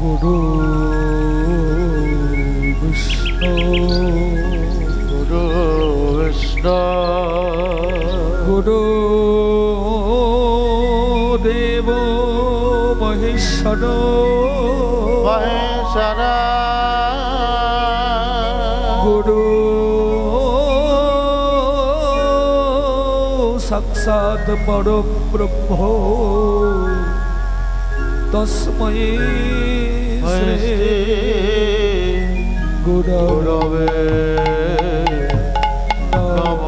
গুরু বিষ্ণু গুরু বিষ্ণু গুরু দেব মহেশ্বর। মহেশ্বর। গুরু সাক্ষাৎ পরব্রহ্ম। তস্মৈ শ্রী গুরবে গুরবে নম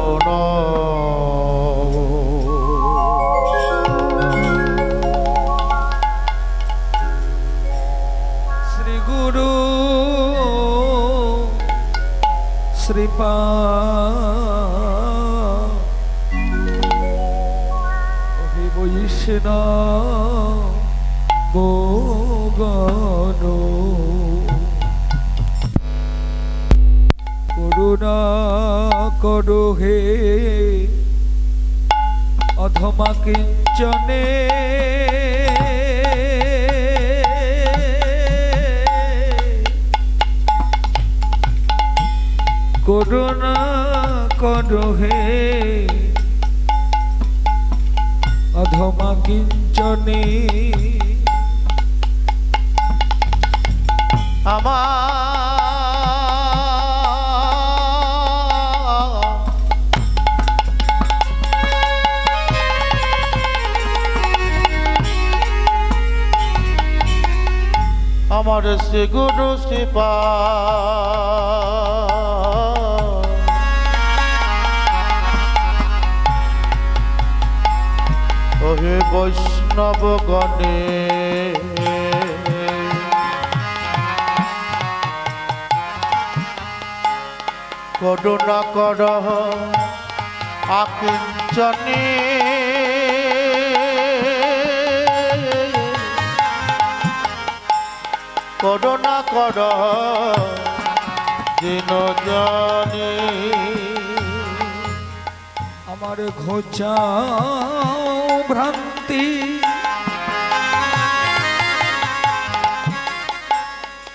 শ্রী গুরু শ্রীপা বৈষ্ণব গণ করুণা করো হে অধমা কিঞ্চনে। করুণা করো অধমা কিঞ্চনে। আমার। আমার শ্রী গুরু শ্রীপা বৈষ্ণব গণে করুণা কর। আকিঞ্চনী করুণা কর। দিন আমার ঘোচা ভ্রান্তি।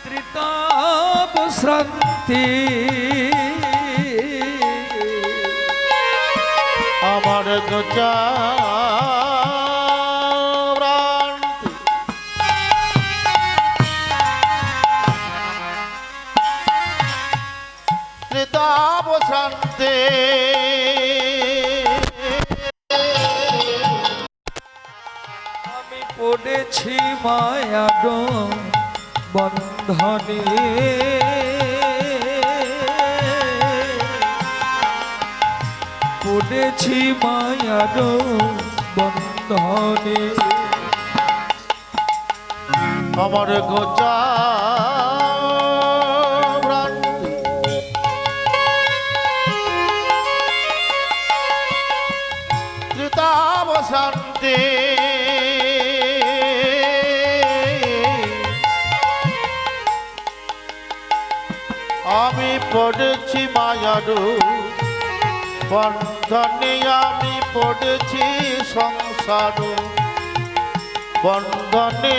ত্রিতাপ শ্রান্তি। ত্রিতাপ শান্তি আমি পড়েছি মায়াড বন্ধনে। পড়েছি মায়াড বন্ধনে। আমার গোচা আমি পড়েছি মায়ারু বন্ধনে আমি পড়েছি সংসার। বন্ধনে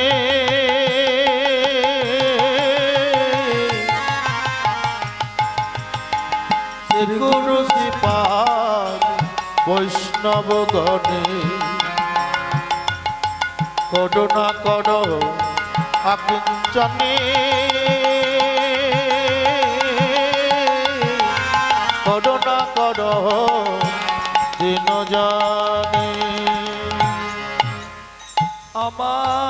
গুরু শ্রীপাদ বৈষ্ণব গণে। কর আকিঞ্চনে জানে আমার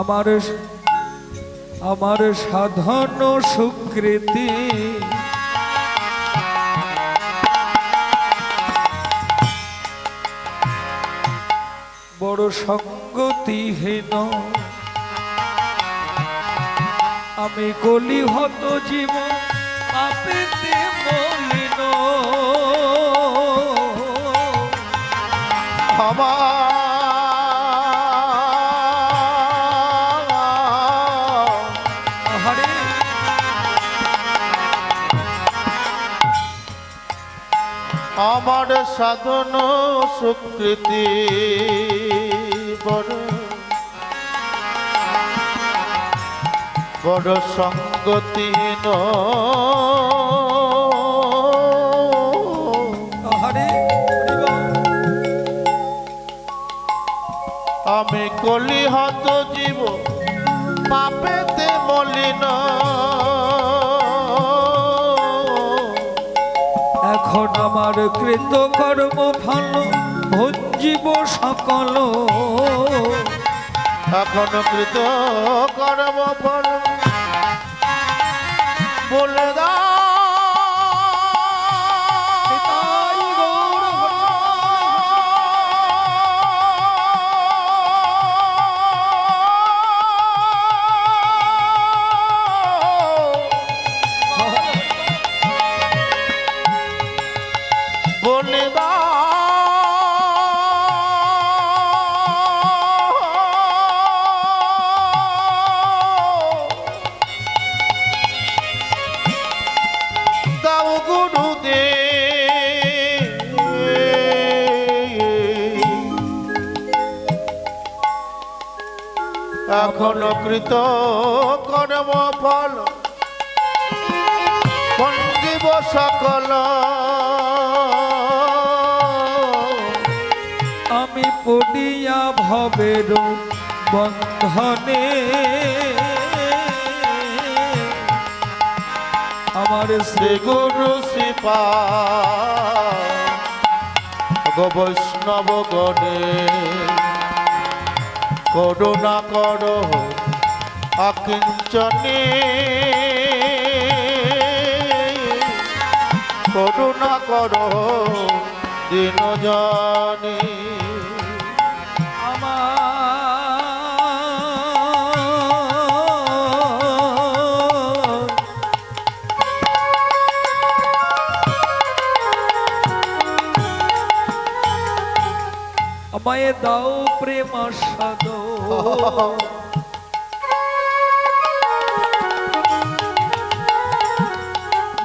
আমার আমার সাধন সুকৃতি বড় সঙ্গতিহীন আমি কলি হত জীব পাপেতে মলিন। আমার আমার সাধন সুকৃতি বড় হরিবল। আমি কলি আমার কৃত কর্ম ফল ভঞ্জীব সকল। এখন কৃত কর্ম ফল বলে দা এখনও কৃত কর্ম ফল। পঞ্জীব সকল। আমি পড়িয়া ভবের বন্ধনে। আমার শ্রী গুরু শ্রীপা। বৈষ্ণব গণে। করুণা কর অকিঞ্চনে। করুণা কর দিন জানে আমায় দাও প্রেম সাদ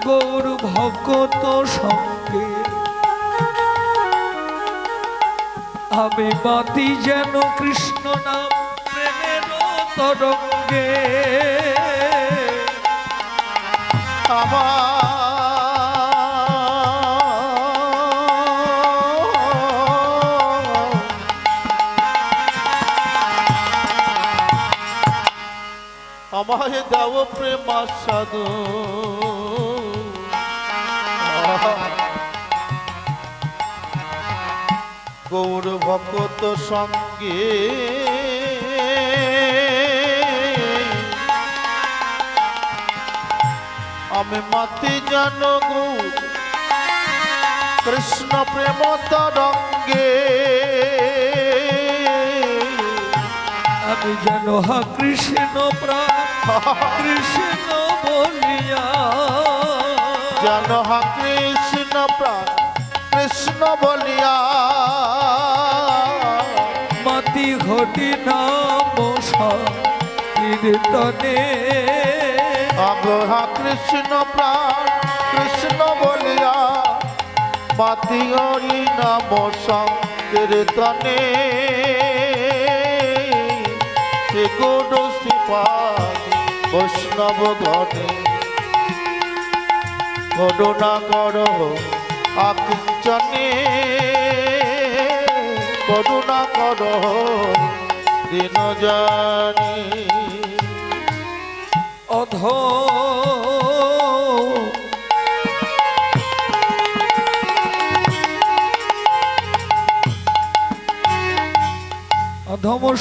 গৌর ভগত সঙ্গে আমি বাতি যেন কৃষ্ণ নাম প্রেমের তরঙ্গে। আমার আমায় দাও প্রেম সাধু গৌর ভকত সঙ্গে আমি মাতি জানো কৃষ্ণ প্রেম তরঙ্গে। আমি যেন হা কৃষ্ণ প্রাণ কৃষ্ণ বলিয়া। জান হা কৃষ্ণ প্রাণ কৃষ্ণ বলিয়া। মাতি ঘটি নাম কীর্তনে। আগ্রহা কৃষ্ণ প্রাণ কৃষ্ণ বলিয়া। মাতি হরি নাম সংকীর্তনে শ্রী গুরু শ্রীপাদ বৈষ্ণব গণে। করুণা কর গোডো করুণা কর দিন জানি অধ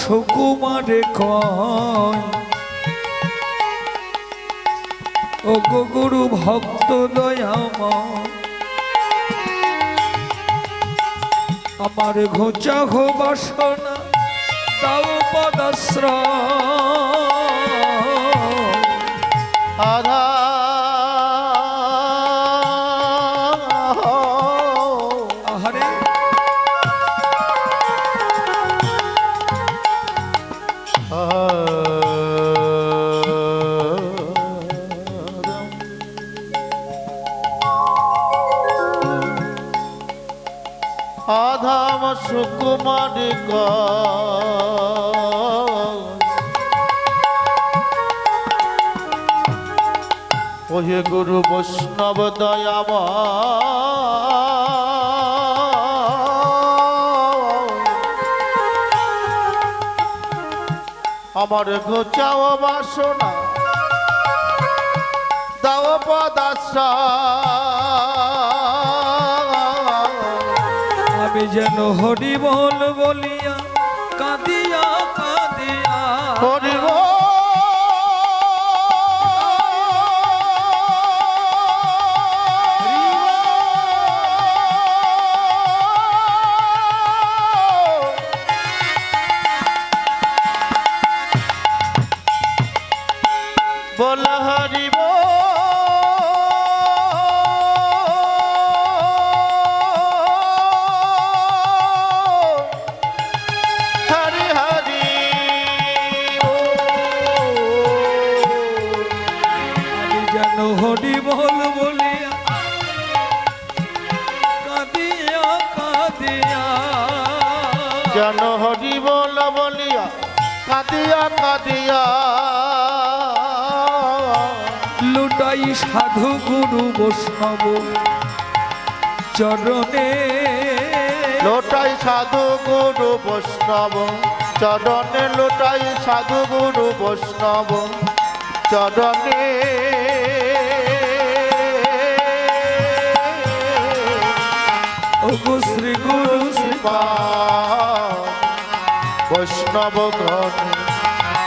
সুকুমারে কয় ও গুরু ভক্ত দয়াম আমার ঘোচা ঘো বাসনা তাও পদাশ্রয়। ওহে গুরু বৈষ্ণব দয়ামা আমার ঘোচাও বাসনা দাও পদাশ্রা আমি যেন হরি বল বলিয়া কাঁদিয়া কাঁদিয়া। হরিব বল। হরি কাঁদিয়া কাঁদিয়া। লুটাই সাধু গুরু বৈষ্ণব চরণে। লোটাই সাধু গুরু বৈষ্ণব চরণে লোটাই সাধু গুরু বৈষ্ণব চরণে। ওগো শ্রী গুরু শ্রী পাদ বৈষ্ণব গণ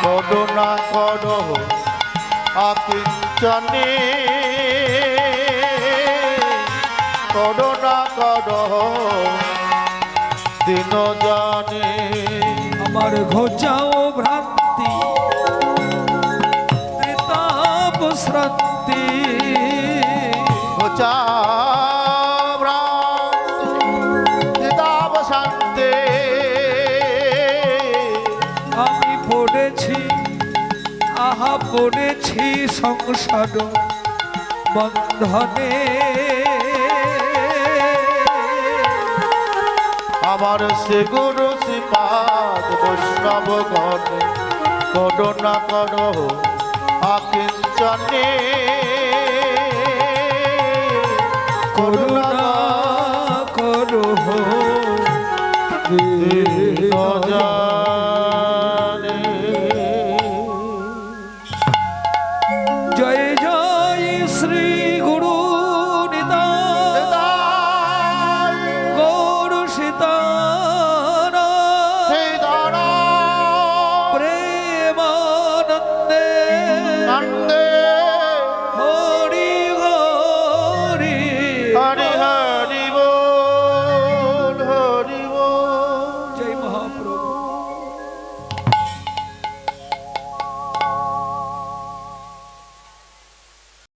করুণা কর আকিঞ্চনে করুণা কর দিন জানে। আমার ঘোচাও ভ্রান্তি ত্রিতাপ শ্রান্তি। চাব পড়েছি সংসার বন্ধনে। আমার সে গুরু শ্রীপাদ বৈষ্ণব গণ করুণা কর আকিঞ্চনে। করুণা করো। জানে te.